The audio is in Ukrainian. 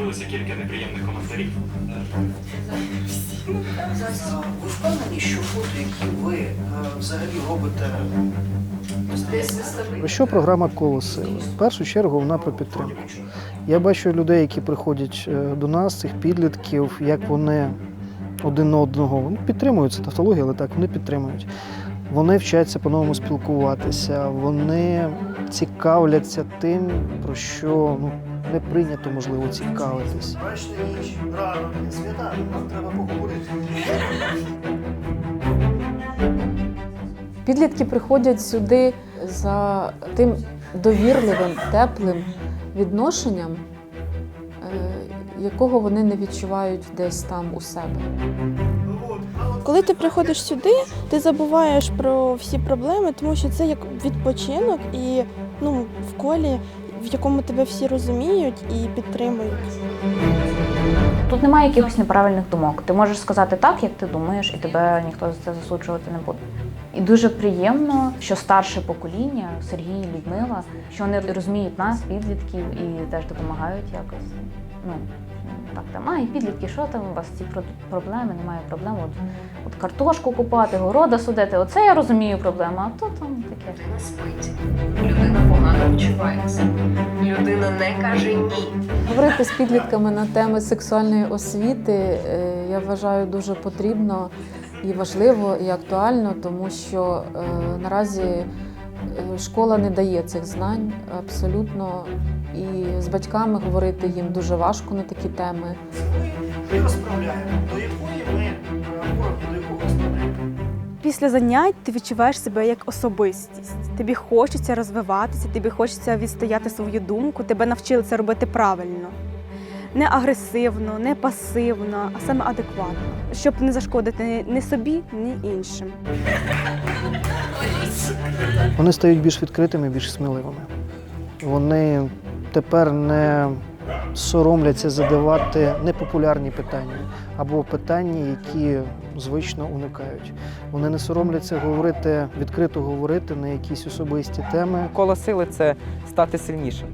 з'явилося кілька неприємних коментарів. Ви впевнені, що фото, які ви е, взагалі робите Про що програма коло сили? В першу чергу вона про підтримку. Я бачу людей, які приходять е, до нас, цих підлітків, як вони один одного ну, підтримують це тавтологія, але так вони підтримують. Вони вчаться по-новому спілкуватися, вони цікавляться тим, про що ну, не прийнято, можливо, цікавитись. Бачите ніч, рано, свята, нам треба поговорити. Підлітки приходять сюди за тим довірливим, теплим відношенням, е, якого вони не відчувають десь там у себе. Коли ти приходиш сюди, ти забуваєш про всі проблеми, тому що це як відпочинок і ну, в колі, в якому тебе всі розуміють і підтримують. Тут немає якихось неправильних думок. Ти можеш сказати так, як ти думаєш, і тебе ніхто за це засуджувати не буде. І дуже приємно, що старше покоління, Сергій, Людмила, що вони розуміють нас, підлітків, і теж допомагають якось. Ну так там, а і підлітки, що там у вас ці про- проблеми? Немає проблем. От, от картошку купати, города судити. Оце я розумію проблему, а то там таке. Людина спить, людина погано почувається, людина не каже ні. Говорити з підлітками на теми сексуальної освіти е, я вважаю дуже потрібно і важливо, і актуально, тому що е, наразі школа не дає цих знань абсолютно. І з батьками говорити їм дуже важко на такі теми. Ми розправляємо, до якої ми е, до якого розправляємо. Після занять ти відчуваєш себе як особистість. Тобі хочеться розвиватися, тобі хочеться відстояти свою думку, тебе навчили це робити правильно. Не агресивно, не пасивно, а саме адекватно, щоб не зашкодити ні собі, ні іншим. Вони стають більш відкритими, більш сміливими. Вони тепер не соромляться задавати непопулярні питання або питання, які звично уникають. Вони не соромляться говорити, відкрито говорити на якісь особисті теми. Коло сили це стати сильнішим.